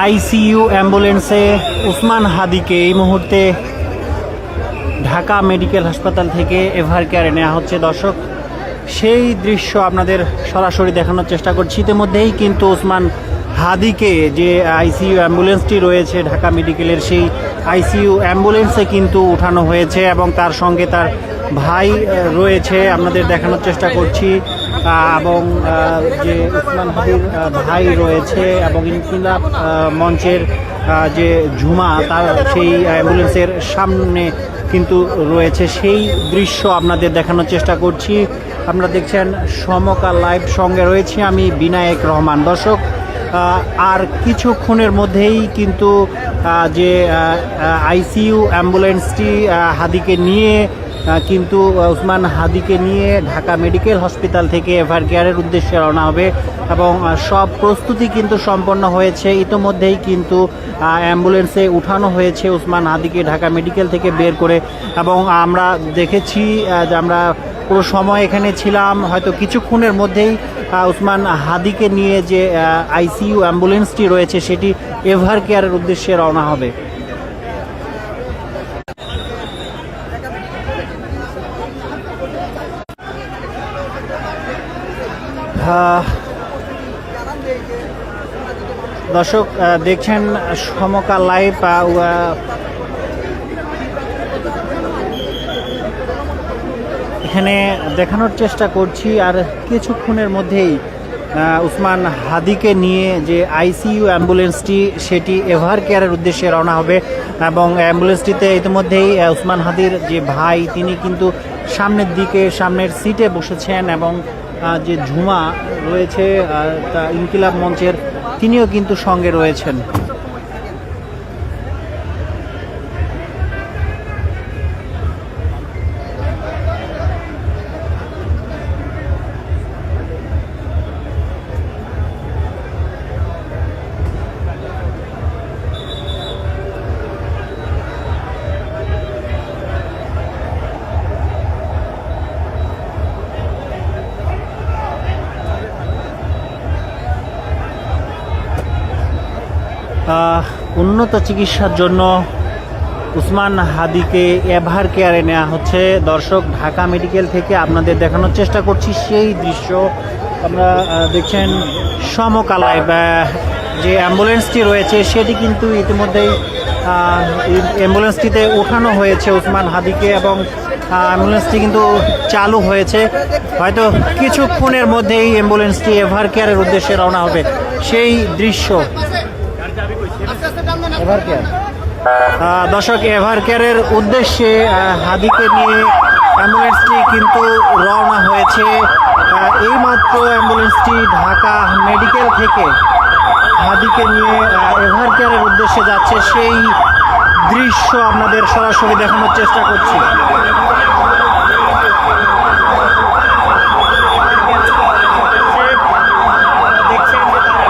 ICU অ্যাম্বুলেন্সে উসমান হাদিকে এই মুহূর্তে ঢাকা মেডিকেল হাসপাতাল থেকে এভার কেয়ারে নেওয়া হচ্ছে। দর্শক, সেই দৃশ্য আপনাদের সরাসরি দেখানোর চেষ্টা করছি। ইতিমধ্যেই কিন্তু ওসমান হাদিকে যে আইসিইউ অ্যাম্বুলেন্সটি রয়েছে ঢাকা মেডিকেলের, সেই আইসিইউ অ্যাম্বুলেন্সে কিন্তু উঠানো হয়েছে এবং তার সঙ্গে তার ভাই রয়েছে। আপনাদের দেখানোর চেষ্টা করছি। এবং যে উসমান হাদির ভাই রয়েছে এবং ইনকিলাব মঞ্চের যে ঝুমা, তার সেই অ্যাম্বুলেন্সের সামনে কিন্তু রয়েছে। সেই দৃশ্য আপনাদের দেখানোর চেষ্টা করছি। আপনারা দেখছেন সমকাল লাইভ সঙ্গে রয়েছে আমি বিনায়ক রহমান। দর্শক আর কিছুক্ষণের মধ্যেই কিন্তু যে আইসিইউ অ্যাম্বুলেন্সটি হাদিকে নিয়ে কিন্তু আহ, উসমান হাদিকে নিয়ে ঢাকা মেডিকেল হসপিটাল থেকে এভার কেয়ারের উদ্দেশ্যে রওনা হবে এবং সব প্রস্তুতি কিন্তু সম্পন্ন হয়েছে। ইতোমধ্যেই কিন্তু অ্যাম্বুলেন্সে উঠানো হয়েছে উসমান হাদিকে ঢাকা মেডিকেল থেকে বের করে এবং আমরা দেখেছি যে আমরা পুরো সময় এখানে ছিলাম। হয়তো কিছুক্ষণের মধ্যেই উসমান হাদিকে নিয়ে যে আইসিইউ অ্যাম্বুলেন্সটি রয়েছে সেটি এভার কেয়ারের উদ্দেশ্যে রওনা হবে। দর্শক দেখছেন সমকাল লাইভ এখানে দেখানোর চেষ্টা করছি, আর কিছুক্ষণের মধ্যেই উসমান হাদিকে নিয়ে যে আইসিইউ অ্যাম্বুলেন্সটি, সেটি এভার কেয়ারের উদ্দেশ্যে রওনা হবে। এবং অ্যাম্বুলেন্সটিতে ইতিমধ্যেই উসমান হাদির যে ভাই, তিনি কিন্তু সামনের দিকে, সামনের সিটে বসেছেন এবং যে ঝুমা রয়েছে তা ইনকিলাব মঞ্চের তিনিও কিন্তু সঙ্গে রয়েছেন। উন্নত চিকিৎসার জন্য উসমান হাদিকে এভার কেয়ারে নেওয়া হচ্ছে। দর্শক, ঢাকা মেডিকেল থেকে আপনাদের দেখানোর চেষ্টা করছি সেই দৃশ্য। আমরা দেখছেন সমকালায় যে অ্যাম্বুলেন্সটি রয়েছে, সেটি কিন্তু ইতিমধ্যেই অ্যাম্বুলেন্সটিতে ওঠানো হয়েছে উসমান হাদিকে এবং অ্যাম্বুলেন্সটি কিন্তু চালু হয়েছে। হয়তো কিছুক্ষণের মধ্যেই অ্যাম্বুলেন্সটি এভার কেয়ারের উদ্দেশ্যে রওনা হবে। সেই দৃশ্য। দর্শক এভার কেয়ারের উদ্দেশ্যে হাদিকে নিয়ে অ্যাম্বুলেন্সটি কিন্তু রওনা হয়েছে। এই এইমাত্র অ্যাম্বুলেন্সটি ঢাকা মেডিকেল থেকে হাদিকে নিয়ে এভার কেয়ারের উদ্দেশ্যে যাচ্ছে। সেই দৃশ্য আপনাদের সরাসরি দেখানোর চেষ্টা করছি দেখছেন যে তার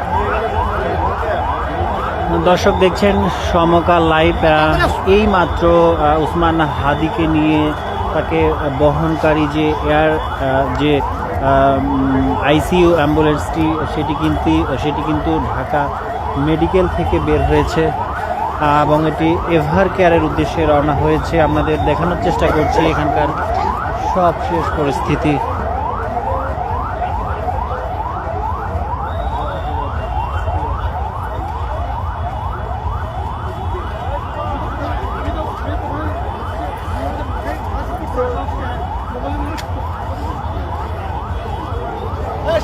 অ্যাম্বুলেন্সটি ইতিমধ্যেই ঢাকা মেডিকেল দর্শক দেখছেন, সমকাল লাইভ এই মাত্র উসমান হাদিকে নিয়ে তাকে বহনকারী যে এয়ার যে আইসিইউ অ্যাম্বুলেন্সটি, সেটি কিন্তু সেটি কিন্তু ঢাকা মেডিকেল থেকে বের হয়েছে এবং এটি এভার কেয়ারের উদ্দেশ্যে রওনা হয়েছে। আপনাদের দেখানোর চেষ্টা করছি এখানকার সব শেষ পরিস্থিতি। আহ,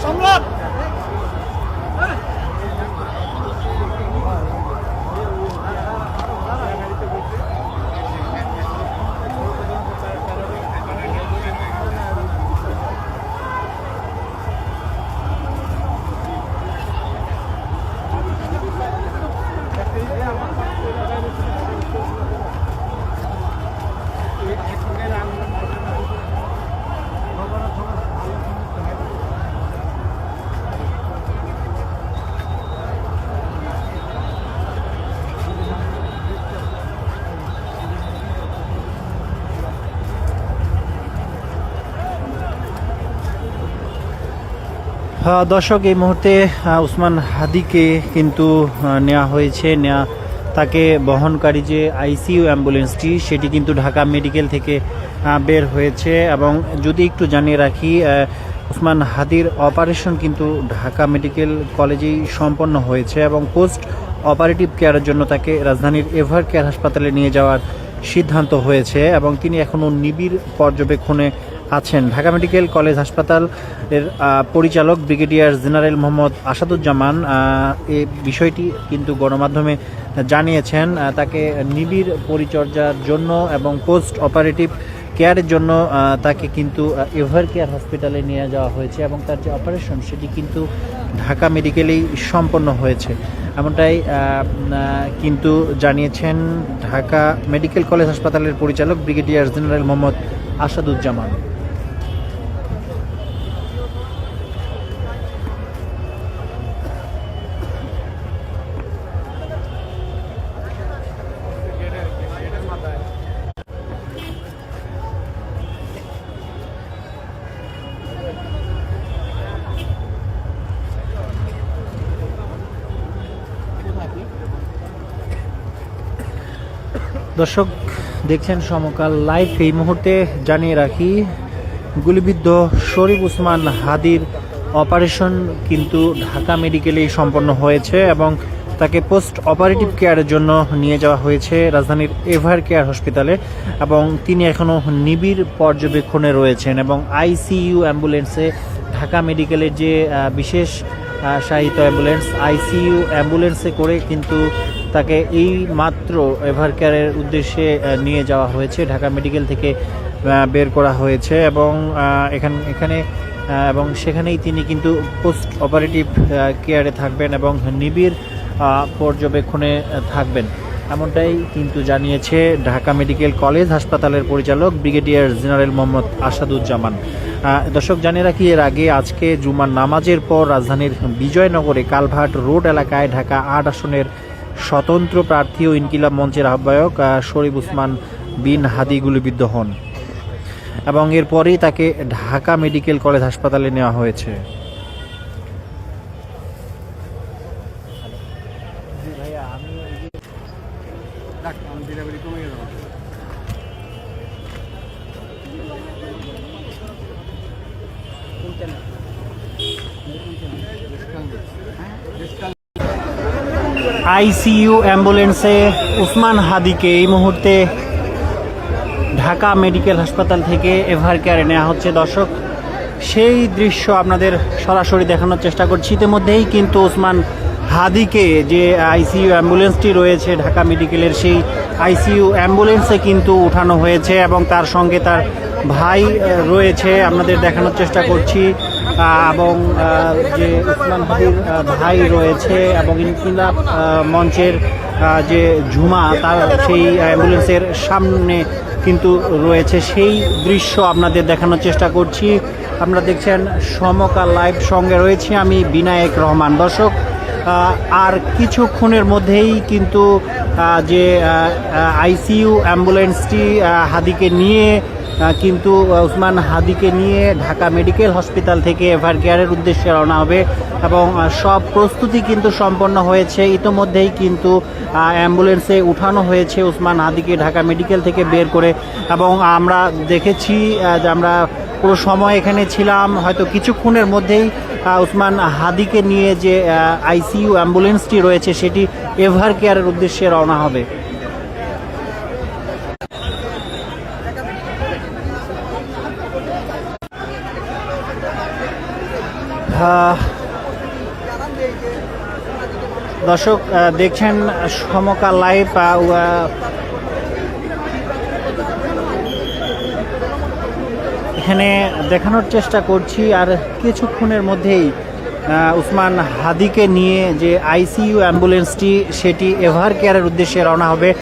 দর্শক, এই মুহূর্তে উসমান হাদিকে কিন্তু নেওয়া হয়েছে নেওয়া তাকে বহনকারী যে আইসিইউ অ্যাম্বুলেন্সটি, সেটি কিন্তু ঢাকা মেডিকেল থেকে বের হয়েছে এবং যদি একটু জানিয়ে রাখি উসমান হাদির অপারেশন কিন্তু ঢাকা মেডিকেল কলেজেই সম্পন্ন হয়েছে এবং পোস্ট অপারেটিভ কেয়ারের জন্য তাকে রাজধানীর এভার কেয়ার হাসপাতালে নিয়ে যাওয়ার সিদ্ধান্ত হয়েছে এবং তিনি এখনও নিবিড় পর্যবেক্ষণে আছেন। ঢাকা মেডিকেল কলেজ হাসপাতাল এর পরিচালক ব্রিগেডিয়ার জেনারেল মোহাম্মদ আসাদুজ্জামান এই বিষয়টি কিন্তু গণমাধ্যমে জানিয়েছেন। তাকে নিবিড় পরিচর্যার জন্য এবং পোস্ট অপারেটিভ কেয়ারের জন্য তাকে কিন্তু এভার কেয়ার হসপিটালে নিয়ে যাওয়া হয়েছে এবং তার যে অপারেশন সেটি কিন্তু ঢাকা মেডিকেলেই সম্পন্ন হয়েছে। এমনটাই কিন্তু জানিয়েছেন ঢাকা মেডিকেল কলেজ হাসপাতালের পরিচালক ব্রিগেডিয়ার জেনারেল মোহাম্মদ আসাদুজ্জামান। দর্শক, দেখছেন সমকাল লাইভ। এই মুহূর্তে জানিয়ে রাখি, গুলিবিদ্ধ শরীফ উসমান হাদির অপারেশন কিন্তু ঢাকা মেডিকেলেই সম্পন্ন হয়েছে এবং তাকে পোস্ট অপারেটিভ কেয়ারের জন্য নিয়ে যাওয়া হয়েছে রাজধানীর এভার কেয়ার হসপিটালে এবং তিনি এখনও নিবিড় পর্যবেক্ষণে রয়েছেন এবং আইসিইউ অ্যাম্বুলেন্সে ঢাকা মেডিকেলের যে বিশেষ সাহিত্য অ্যাম্বুলেন্স, আইসিইউ অ্যাম্বুলেন্সে করে কিন্তু তাকে এই মাত্র এভার কেয়ারের উদ্দেশ্যে নিয়ে যাওয়া হয়েছে। ঢাকা মেডিকেল থেকে বের করা হয়েছে এবং এখান, এখানে এবং সেখানেই তিনি কিন্তু পোস্ট অপারেটিভ কেয়ারে থাকবেন এবং নিবিড় পর্যবেক্ষণে থাকবেন। এমনটাই কিন্তু জানিয়েছে ঢাকা মেডিকেল কলেজ হাসপাতালের পরিচালক ব্রিগেডিয়ার জেনারেল মোহাম্মদ আসাদুজ্জামান। দর্শক, জানিয়ে রাখি, এর আগে আজকে জুমার নামাজের পর রাজধানীর বিজয়নগরে কালভাট রোড এলাকায় ঢাকা আট আসনের স্বতন্ত্র প্রার্থী ও ইনকিলাব মঞ্চের আহ্বায়ক শরীফ উসমান বিন হাদি গুলিবিদ্ধ হন এবং এরপরেই তাকে ঢাকা মেডিকেল কলেজ হাসপাতালে নেওয়া হয়েছে। আইসিইউ অ্যাম্বুলেন্সে উসমান হাদিকে এই মুহূর্তে ঢাকা মেডিকেল হাসপাতাল থেকে এভার কেয়ারে নেওয়া হচ্ছে। দর্শক, সেই দৃশ্য আপনাদের সরাসরি দেখানোর চেষ্টা করছি। ইতিমধ্যেই কিন্তু ওসমান হাদিকে যে আইসিইউ অ্যাম্বুলেন্সটি রয়েছে ঢাকা মেডিকেলের, সেই আইসিইউ অ্যাম্বুলেন্সে কিন্তু উঠানো হয়েছে এবং তার সঙ্গে তার ভাই রয়েছে। আপনাদের দেখানোর চেষ্টা করছি। এবং যে উসমান হাদির ভাই রয়েছে এবং ইনকিলাব মঞ্চের যে ঝুমা, তার সেই অ্যাম্বুলেন্সের সামনে কিন্তু রয়েছে। সেই দৃশ্য আপনাদের দেখানোর চেষ্টা করছি। আপনারা দেখছেন সমকাল লাইভ সঙ্গে রয়েছি আমি বিনায়ক রহমান। দর্শক আর কিছুক্ষণের মধ্যেই কিন্তু যে আইসিইউ অ্যাম্বুলেন্সটি হাদিকে নিয়ে কিন্তু উসমান হাদিকে নিয়ে ঢাকা মেডিকেল হসপিটাল থেকে এভার কেয়ারের উদ্দেশ্যে রওনা হবে এবং সব প্রস্তুতি কিন্তু সম্পন্ন হয়েছে। ইতোমধ্যেই কিন্তু অ্যাম্বুলেন্সে উঠানো হয়েছে উসমান হাদিকে ঢাকা মেডিকেল থেকে বের করে এবং আমরা দেখেছি যে আমরা পুরো সময় এখানে ছিলাম। হয়তো কিছুক্ষণের মধ্যেই উসমান হাদিকে নিয়ে যে আইসিইউ অ্যাম্বুলেন্সটি রয়েছে, সেটি এভার কেয়ারের উদ্দেশ্যে রওনা হবে। দর্শক দেখছেন সমকাল লাইভ এখানে দেখানোর চেষ্টা করছি, আর কিছুক্ষণের মধ্যেই উসমান হাদিকে নিয়ে যে আইসিইউ অ্যাম্বুলেন্সটি, সেটি এভার কেয়ারের উদ্দেশ্যে রওনা হবে।